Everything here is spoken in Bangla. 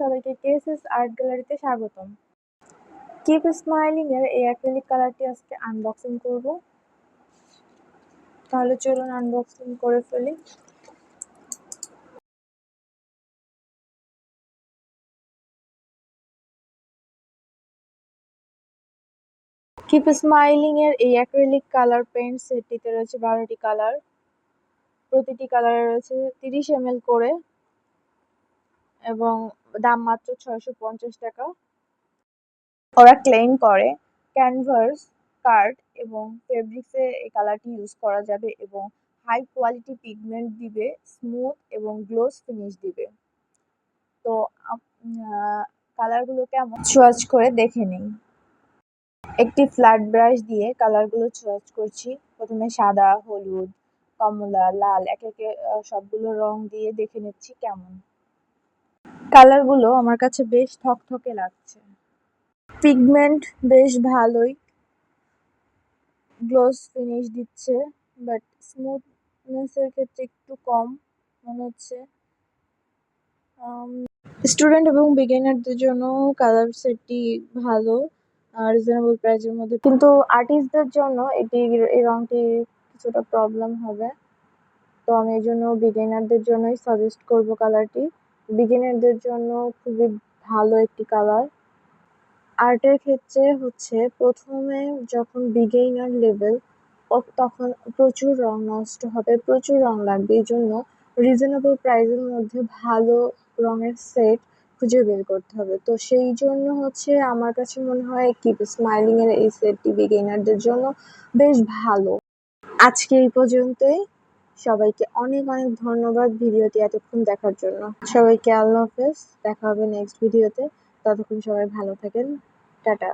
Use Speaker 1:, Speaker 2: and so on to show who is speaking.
Speaker 1: সবাইকে কেএসএস আর্ট গ্যালারিতে স্বাগতম। কিপ স্মাইলিং এর এই অ্যাক্রিলিক কালারটি আজকে আনবক্সিং করব। তাহলে চলুন আনবক্সিং করে ফেলি। কিপ স্মাইলিং এর এই অ্যাক্রিলিক কালার পেন্ট সেটটিতে রয়েছে বারোটি কালার প্রতিটি কালারে রয়েছে তিরিশ এম করে। এবং দাম মাত্র ছয়শো পঞ্চাশ টাকা। ওরা ক্লেম করে ক্যানভাস কার্ড এবং ফেব্রিক্সে এই কালারটি ইউজ করা যাবে এবং হাই কোয়ালিটি পিগমেন্ট দিবে স্মুথ এবং গ্লোস ফিনিশ দিবে। তো কালারগুলো কেমন? চয়েস করে দেখে নিই। একটি ফ্ল্যাট ব্রাশ দিয়ে কালারগুলো চয়েস করছি। প্রথমে সাদা, হলুদ, কমলা, লাল, এক একে সবগুলো রং দিয়ে দেখে নিচ্ছি কেমন। কালারগুলো আমার কাছে বেশ থকথকে লাগছে। পিগমেন্ট বেশ ভালোই। গ্লোস ফিনিশ দিচ্ছে বাট স্মুথনেসের ক্ষেত্রে একটু কম মনে হচ্ছে। স্টুডেন্ট এবং বিগিনারদের জন্য কালার সেটটি ভালো রিজনেবল প্রাইসের মধ্যে। কিন্তু আর্টিস্টদের জন্য এটি এই রংটি কিছুটা প্রবলেম হবে। তো আমি এই জন্য বিগিনারদের জন্যই সাজেস্ট করব কালারটি বিগিনারদের জন্য খুবই ভালো একটি কালার আর্টের ক্ষেত্রে হচ্ছে প্রথমে যখন বিগেইনার লেভেল তখন প্রচুর রং নষ্ট হবে, প্রচুর রং লাগবে, এই জন্য রিজনেবল প্রাইসের মধ্যে ভালো রঙের সেট খুঁজে বের করতে হবে। তো সেই জন্য হচ্ছে আমার কাছে মনে হয় কিপ স্মাইলিং এর এই সেটটি বিগেইনারদের জন্য বেশ ভালো। আজকে এই পর্যন্তই। সবাইকে অনেক অনেক ধন্যবাদ ভিডিওটি এতক্ষণ দেখার জন্য। সবাইকে আল্লাহ হাফেজ, দেখা হবে নেক্সট ভিডিওতে ততক্ষণ সবাই ভালো থাকেন। টাটা।